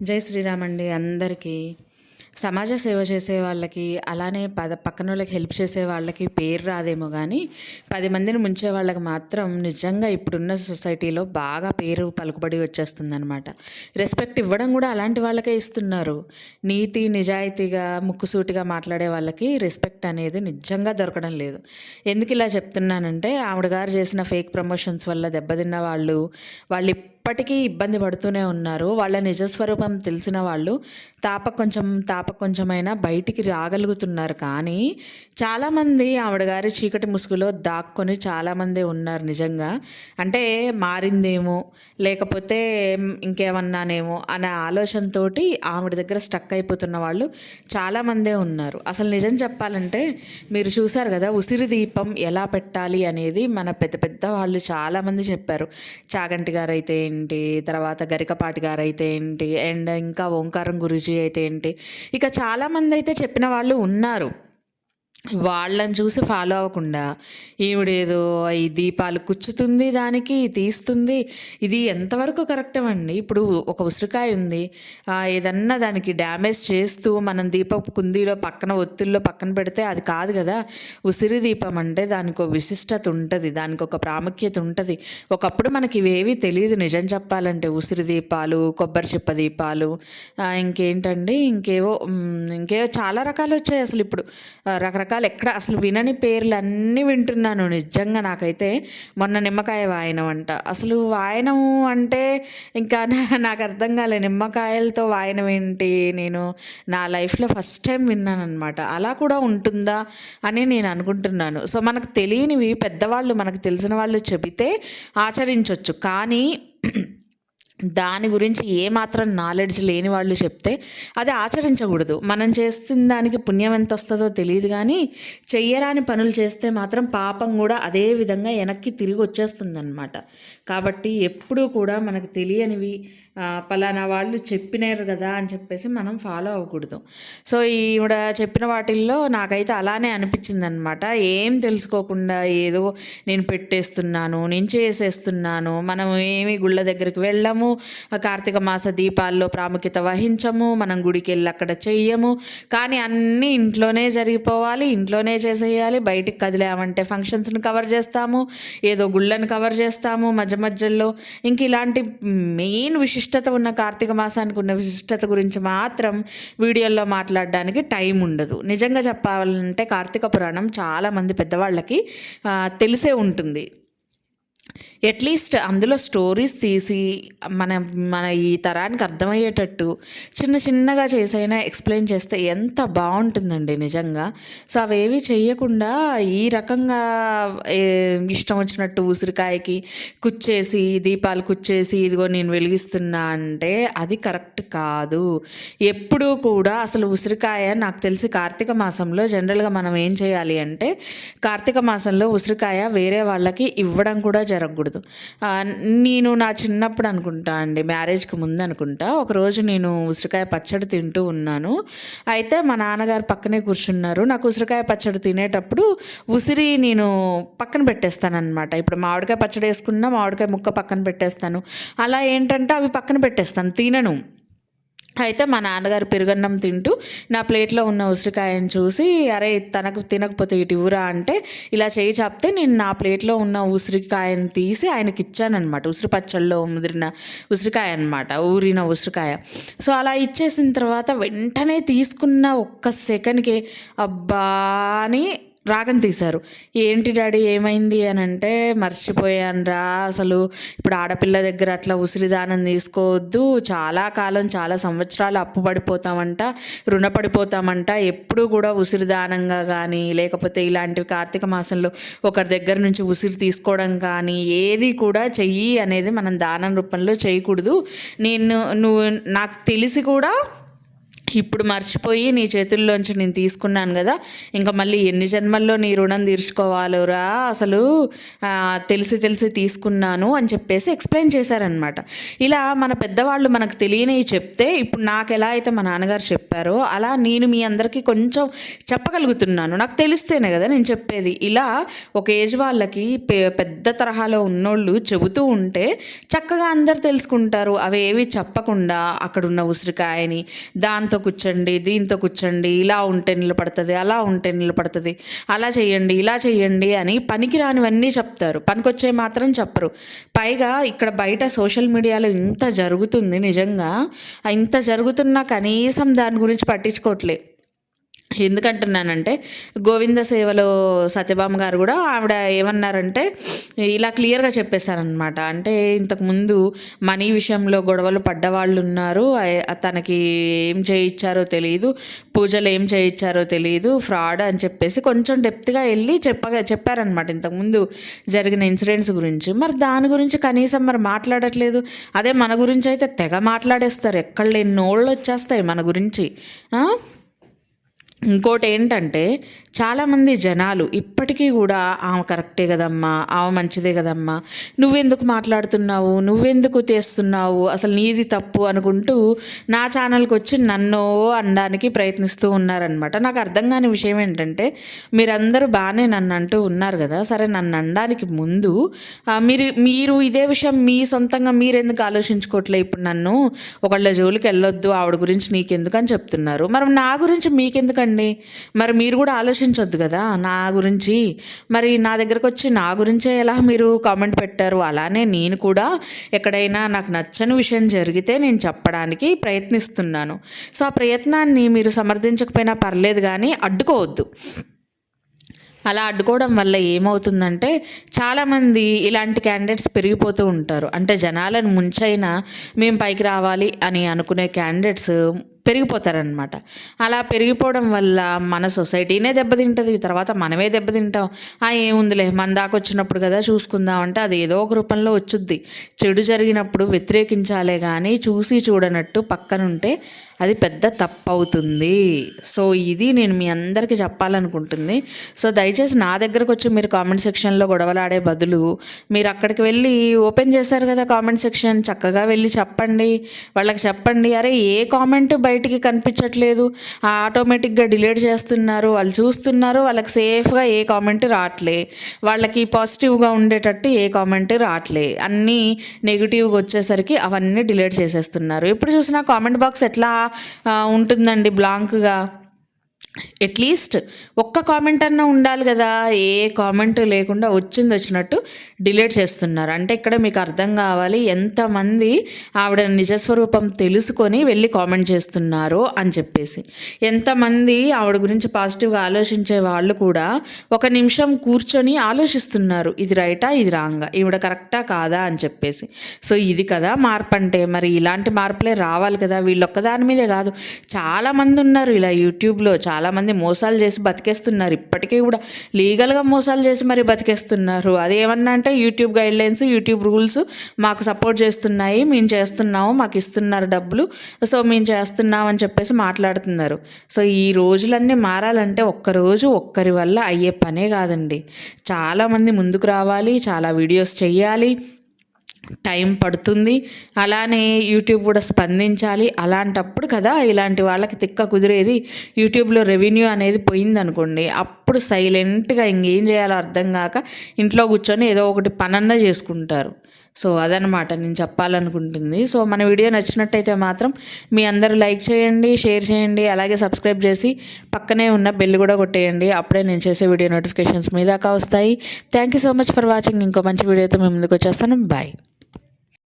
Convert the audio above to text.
జై శ్రీరామ్ అండి అందరికీ. సమాజ సేవ చేసే వాళ్ళకి అలానే పద పక్కన వాళ్ళకి హెల్ప్ చేసే వాళ్ళకి పేరు రాదేమో కానీ పది మందిని ముంచే వాళ్ళకి మాత్రం నిజంగా ఇప్పుడున్న సొసైటీలో బాగా పేరు పలుకుబడి వచ్చేస్తుందన్నమాట. రెస్పెక్ట్ ఇవ్వడం కూడా అలాంటి వాళ్ళకే ఇస్తున్నారు. నీతి నిజాయితీగా ముక్కుసూటిగా మాట్లాడే వాళ్ళకి రెస్పెక్ట్ అనేది నిజంగా దొరకడం లేదు. ఎందుకు ఇలా చెప్తున్నానంటే ఆవిడ గారు చేసిన ఫేక్ ప్రమోషన్స్ వల్ల దెబ్బతిన్న వాళ్ళు వాళ్ళు ఇప్పటికీ ఇబ్బంది పడుతూనే ఉన్నారు. వాళ్ళ నిజస్వరూపం తెలిసిన వాళ్ళు తాప కొంచెం తాప కొంచెమైనా బయటికి రాగలుగుతున్నారు. కానీ చాలామంది ఆవిడ గారి చీకటి ముసుగులో దాక్కొని చాలామంది ఉన్నారు నిజంగా. అంటే మారిందేమో లేకపోతే ఇంకేమన్నానేమో అనే ఆలోచనతోటి ఆవిడ దగ్గర స్టక్ అయిపోతున్న వాళ్ళు చాలామందే ఉన్నారు. అసలు నిజం చెప్పాలంటే మీరు చూసారు కదా ఉసిరి దీపం ఎలా పెట్టాలి అనేది మన పెద్ద పెద్ద వాళ్ళు చాలామంది చెప్పారు. చాగంటి గారు అయితే ఏంటి? తర్వాత గరికపాటి గారు అయితే ఏంటి? అండ్ ఇంకా ఓంకారం గురుజీ అయితే ఏంటి? ఇక చాలామంది అయితే చెప్పిన వాళ్ళు ఉన్నారు. వాళ్ళని చూసి ఫాలో అవ్వకుండా ఈవిడేదో ఈ దీపాలు కుచ్చుతుంది దానికి తీస్తుంది ఇది ఎంతవరకు కరెక్ట్ అండి? ఇప్పుడు ఒక ఉసిరికాయ ఉంది. ఏదన్నా దానికి డ్యామేజ్ చేస్తూ మనం దీపపు కుందీలో పక్కన ఒత్తిల్లో పక్కన పెడితే అది కాదు కదా. ఉసిరి దీపం అంటే దానికి ఒక విశిష్టత ఉంటుంది దానికి ఒక ప్రాముఖ్యత ఉంటుంది. ఒకప్పుడు మనకి ఇవేవి తెలియదు నిజం చెప్పాలంటే. ఉసిరి దీపాలు కొబ్బరి చిప్ప దీపాలు ఇంకేంటండి? ఇంకేవో ఇంకేవో చాలా రకాలు వచ్చాయి అసలు ఇప్పుడు. రకరకాల రకరకాల ఎక్కడ అసలు వినని పేర్లు అన్నీ వింటున్నాను. నిజంగా నాకైతే మొన్న నిమ్మకాయ వాయనం అంట. అసలు వాయనం అంటే ఇంకా నాకు అర్థం కాలే. నిమ్మకాయలతో వాయనం ఏంటి? నేను నా లైఫ్లో ఫస్ట్ టైం విన్నాను అనమాట అలా కూడా ఉంటుందా అని నేను అనుకుంటున్నాను. సో మనకు తెలియనివి పెద్దవాళ్ళు మనకు తెలిసిన వాళ్ళు చెబితే ఆచరించవచ్చు కానీ దాని గురించి ఏమాత్రం నాలెడ్జ్ లేని వాళ్ళు చెప్తే అది ఆచరించకూడదు. మనం చేస్తున్న దానికి పుణ్యం ఎంత వస్తుందో తెలియదు కానీ చెయ్యరాని పనులు చేస్తే మాత్రం పాపం కూడా అదే విధంగా వెనక్కి తిరిగి వచ్చేస్తుందన్నమాట. కాబట్టి ఎప్పుడూ కూడా మనకు తెలియనివి పలానా వాళ్ళు చెప్పినారు కదా అని చెప్పేసి మనం ఫాలో అవ్వకూడదు. సో ఈవిడ చెప్పిన వాటిల్లో నాకైతే అలానే అనిపించిందనమాట ఏం తెలుసుకోకుండా ఏదో నేను పెట్టేస్తున్నాను నేను చేసేస్తున్నాను మనం ఏమి గుళ్ళ దగ్గరికి వెళ్ళము కార్తీక మాస దీపాల్లో ప్రాముఖ్యత వహించము మనం గుడికి వెళ్ళి అక్కడ చెయ్యము. కానీ అన్నీ ఇంట్లోనే జరిగిపోవాలి ఇంట్లోనే చేసేయాలి. బయటికి కదిలామంటే ఫంక్షన్స్ని కవర్ చేస్తాము ఏదో గుళ్ళని కవర్ చేస్తాము మధ్య మధ్యలో. ఇంక ఇలాంటి మెయిన్ విశిష్టత ఉన్న కార్తీక మాసానికి ఉన్న విశిష్టత గురించి మాత్రం వీడియోల్లో మాట్లాడడానికి టైం ఉండదు. నిజంగా చెప్పాలంటే కార్తీక పురాణం చాలామంది పెద్దవాళ్ళకి తెలిసే ఉంటుంది. అట్లీస్ట్ అందులో స్టోరీస్ తీసి మన మన ఈ తరానికి అర్థమయ్యేటట్టు చిన్న చిన్నగా చేసైనా ఎక్స్ప్లెయిన్ చేస్తే ఎంత బాగుంటుందండి నిజంగా. సో అవేవి చేయకుండా ఈ రకంగా ఇష్టం వచ్చినట్టు ఉసిరికాయకి కుచ్చేసి దీపాలు కుచ్చేసి ఇదిగో నేను వెలిగిస్తున్నా అంటే అది కరెక్ట్ కాదు. ఎప్పుడూ కూడా అసలు ఉసిరికాయ నాకు తెలిసి కార్తీక మాసంలో జనరల్గా మనం ఏం చేయాలి అంటే కార్తీక మాసంలో ఉసిరికాయ వేరే వాళ్ళకి ఇవ్వడం కూడా జరగకూడదు నేను నా చిన్నప్పుడు అనుకుంటా అండి మ్యారేజ్కి ముందు అనుకుంటా. ఒకరోజు నేను ఉసిరికాయ పచ్చడి తింటూ ఉన్నాను. అయితే మా నాన్నగారు పక్కనే కూర్చున్నారు. నాకు ఉసిరికాయ పచ్చడి తినేటప్పుడు ఉసిరి నేను పక్కన పెట్టేస్తాను ఇప్పుడు మామిడికాయ పచ్చడి వేసుకున్నా మామిడికాయ ముక్క పక్కన పెట్టేస్తాను. అలా ఏంటంటే అవి పక్కన పెట్టేస్తాను తినను. అయితే మా నాన్నగారు పెరుగన్నం తింటూ నా ప్లేట్లో ఉన్న ఉసిరికాయను చూసి అరే తనకు తినకపోతే ఇటు ఇవ్వరా అంటే ఇలా చేయి చాపితే నేను నా ప్లేట్లో ఉన్న ఉసిరికాయను తీసి ఆయనకి ఇచ్చానమాట ఉసిరి పచ్చళ్ళలో ముదిరిన ఉసిరికాయ అనమాట ఊరిన ఉసిరికాయ. సో అలా ఇచ్చేసిన తర్వాత వెంటనే తీసుకున్న ఒక్క సెకండ్కి అబ్బా అని రాగం తీశారు. ఏంటి డాడీ ఏమైంది? అని అంటే మర్చిపోయాను రా అసలు ఇప్పుడు ఆడపిల్ల దగ్గర అట్లా ఉసిరిదానం తీసుకోవద్దు. చాలా కాలం చాలా సంవత్సరాలు అప్పు పడిపోతామంట రుణపడిపోతామంట. ఎప్పుడు కూడా ఉసిరిదానంగా కానీ లేకపోతే ఇలాంటివి కార్తీక మాసంలో ఒకరి దగ్గర నుంచి ఉసిరి తీసుకోవడం కానీ ఏది కూడా చెయ్యి అనేది మనం దానం రూపంలో చేయకూడదు. నేను నువ్వు నాకు తెలిసి కూడా ఇప్పుడు మర్చిపోయి నీ చేతుల్లోంచి నేను తీసుకున్నాను కదా ఇంకా మళ్ళీ ఎన్ని జన్మల్లో నీ రుణం తీర్చుకోవాలోరా? అసలు తెలిసి తెలిసి తీసుకున్నాను అని చెప్పేసి ఎక్స్ప్లెయిన్ చేశారనమాట ఇలా మన పెద్దవాళ్ళు మనకు తెలియనివి చెప్తే ఇప్పుడు నాకు ఎలా అయితే మా నాన్నగారు చెప్పారో అలా నేను మీ అందరికీ కొంచెం చెప్పగలుగుతున్నాను. నాకు తెలిస్తేనే కదా నేను చెప్పేది. ఇలా ఒక ఏజ్ వాళ్ళకి పె- పెద్ద తరహాలో ఉన్నోళ్ళు చెబుతూ ఉంటే చక్కగా అందరు తెలుసుకుంటారు. అవి ఏవి చెప్పకుండా అక్కడున్న ఉసిరికాయని దాంతో కూర్చోండి దీంతో కూర్చోండి ఇలా ఉంటే నిలబడుతుంది అలా ఉంటే నిలబడుతుంది అలా చేయండి ఇలా చేయండి అని పనికి రానివన్నీ చెప్తారు. పనికొచ్చే మాత్రం చెప్పరు. పైగా ఇక్కడ బయట సోషల్ మీడియాలో ఇంత జరుగుతుంది నిజంగా. ఇంత జరుగుతున్నా కనీసం దాని గురించి పట్టించుకోవట్లే. ఎందుకంటున్నానంటే గోవింద సేవలో సత్యభామ గారు కూడా ఆవిడ ఏమన్నారంటే ఇలా క్లియర్గా చెప్పేశారనమాట అంటే ఇంతకుముందు మనీ విషయంలో గొడవలు పడ్డవాళ్ళు ఉన్నారు. తనకి ఏం చేయించారో తెలియదు పూజలు ఏం చేయించారో తెలియదు ఫ్రాడ్ అని చెప్పేసి కొంచెం డెప్త్గా వెళ్ళి చెప్పగా చెప్పారనమాట ఇంతకుముందు జరిగిన ఇన్సిడెంట్స్ గురించి. మరి దాని గురించి కనీసం మరి మాట్లాడట్లేదు. అదే మన గురించి అయితే తెగ మాట్లాడేస్తారు. ఎక్కడ లేని నోళ్ళు వచ్చేస్తాయి మన గురించి. ఇంకోటి ఏంటంటే చాలామంది జనాలు ఇప్పటికీ కూడా ఆమె కరెక్టే కదమ్మా ఆమె మంచిదే కదమ్మా నువ్వెందుకు మాట్లాడుతున్నావు నువ్వెందుకు తెస్తున్నావు అసలు నీది తప్పు అనుకుంటూ నా ఛానల్కి వచ్చి నన్ను అనడానికి ప్రయత్నిస్తూ ఉన్నారనమాట నాకు అర్థం కాని విషయం ఏంటంటే మీరందరూ బాగానే నన్ను అంటూ ఉన్నారు కదా సరే నన్ను అనడానికి ముందు మీరు మీరు ఇదే విషయం మీ సొంతంగా మీరెందుకు ఆలోచించుకోవట్లే? ఇప్పుడు నన్ను ఒకళ్ళ జోలికి వెళ్ళొద్దు ఆవిడ గురించి నీకెందుకు అని చెప్తున్నారు. మరి నా గురించి మీకెందుకండి? మరి మీరు కూడా ఆలోచించొద్దు కదా నా గురించి. మరి నా దగ్గరకు వచ్చి నా గురించే ఎలా మీరు కామెంట్ పెట్టారు? అలానే నేను కూడా ఎక్కడైనా నాకు నచ్చని విషయం జరిగితే నేను చెప్పడానికి ప్రయత్నిస్తున్నాను. సో ఆ ప్రయత్నాన్ని మీరు సమర్థించకపోయినా పర్లేదు కానీ అడ్డుకోవద్దు. అలా అడ్డుకోవడం వల్ల ఏమవుతుందంటే చాలామంది ఇలాంటి క్యాండిడేట్స్ పెరిగిపోతూ ఉంటారు. అంటే జనాలను ముంచైనా మేము పైకి రావాలి అని అనుకునే క్యాండిడేట్స్ పెరిగిపోతారనమాట అలా పెరిగిపోవడం వల్ల మన సొసైటీనే దెబ్బతింటుంది తర్వాత మనమే దెబ్బతింటాం. ఆ ఏముందిలే మన దాకా వచ్చినప్పుడు కదా చూసుకుందాం అంటే అది ఏదో ఒక రూపంలో వచ్చుద్ది. చెడు జరిగినప్పుడు వ్యతిరేకించాలే కానీ చూసి చూడనట్టు పక్కనుంటే అది పెద్ద తప్పు అవుతుంది సో ఇది నేను మీ అందరికీ చెప్పాలనుకుంటుంది. సో దయచేసి నా దగ్గరకు వచ్చి మీరు కామెంట్ సెక్షన్లో గొడవలాడే బదులు మీరు అక్కడికి వెళ్ళి ఓపెన్ చేశారు కదా కామెంట్ సెక్షన్ చక్కగా వెళ్ళి చెప్పండి. వాళ్ళకి చెప్పండి అరే ఏ కామెంట్ బయటికి కనిపించట్లేదు. ఆటోమేటిక్గా డిలీట్ చేస్తున్నారు. వాళ్ళు చూస్తున్నారు. వాళ్ళకి సేఫ్గా ఏ కామెంట్ రావట్లే వాళ్ళకి పాజిటివ్గా ఉండేటట్టు ఏ కామెంట్ రావట్లే అన్నీ నెగిటివ్గా వచ్చేసరికి అవన్నీ డిలీట్ చేసేస్తున్నారు. ఎప్పుడు చూసినా కామెంట్ బాక్స్ ఎట్లా ఉంటుందండి బ్లాంక్గా? అట్లీస్ట్ ఒక్క కామెంట్ అన్నా ఉండాలి కదా. ఏ కామెంట్ లేకుండా వచ్చింది వచ్చినట్టు డిలీట్ చేస్తున్నారు. అంటే ఇక్కడ మీకు అర్థం కావాలి ఎంతమంది ఆవిడ నిజస్వరూపం తెలుసుకొని వెళ్ళి కామెంట్ చేస్తున్నారో అని చెప్పేసి. ఎంతమంది ఆవిడ గురించి పాజిటివ్గా ఆలోచించే వాళ్ళు కూడా ఒక నిమిషం కూర్చొని ఆలోచిస్తున్నారు. ఇది రైటా ఇది రాంగా ఈవిడ కరెక్టా కాదా అని చెప్పేసి. సో ఇది కదా మార్పు అంటే. మరి ఇలాంటి మార్పులే రావాలి కదా. వీళ్ళొక్కదాని మీదే కాదు. చాలామంది ఉన్నారు ఇలా యూట్యూబ్లో చాలా చాలామంది మోసాలు చేసి బతికేస్తున్నారు. ఇప్పటికీ కూడా లీగల్గా మోసాలు చేసి మరి బతికేస్తున్నారు. అదేమన్నా అంటే యూట్యూబ్ గైడ్లైన్స్ యూట్యూబ్ రూల్స్ మాకు సపోర్ట్ చేస్తున్నాయి. మేము చేస్తున్నాము మాకు ఇస్తున్నారు డబ్బులు. సో మేము చేస్తున్నాం అని చెప్పేసి మాట్లాడుతున్నారు. సో ఈ రోజులన్నీ మారాలంటే ఒక్కరోజు ఒక్కరి వల్ల అయ్యే పనే కాదండి. చాలామంది ముందుకు రావాలి చాలా వీడియోస్ చేయాలి టైం పడుతుంది. అలానే యూట్యూబ్ కూడా స్పందించాలి. అలాంటప్పుడు కదా ఇలాంటి వాళ్ళకి తిక్క కుదిరేది. యూట్యూబ్లో రెవెన్యూ అనేది పోయిందనుకోండి అప్పుడు సైలెంట్గా ఇంకేం చేయాలో అర్థం కాక ఇంట్లో కూర్చొని ఏదో ఒకటి పనన్నా చేసుకుంటారు. సో అదనమాట నేను చెప్పాలనుకుంటుంది. సో మన వీడియో నచ్చినట్టయితే మాత్రం మీ అందరూ లైక్ చేయండి షేర్ చేయండి అలాగే సబ్స్క్రైబ్ చేసి పక్కనే ఉన్న బెల్ కూడా కొట్టేయండి. అప్పుడే నేను చేసే వీడియో నోటిఫికేషన్స్ మీ దాకా వస్తాయి. Thank you so much for watching. ఇంకో మంచి వీడియోతో మేము ముందుకు వచ్చేస్తాను. బాయ్.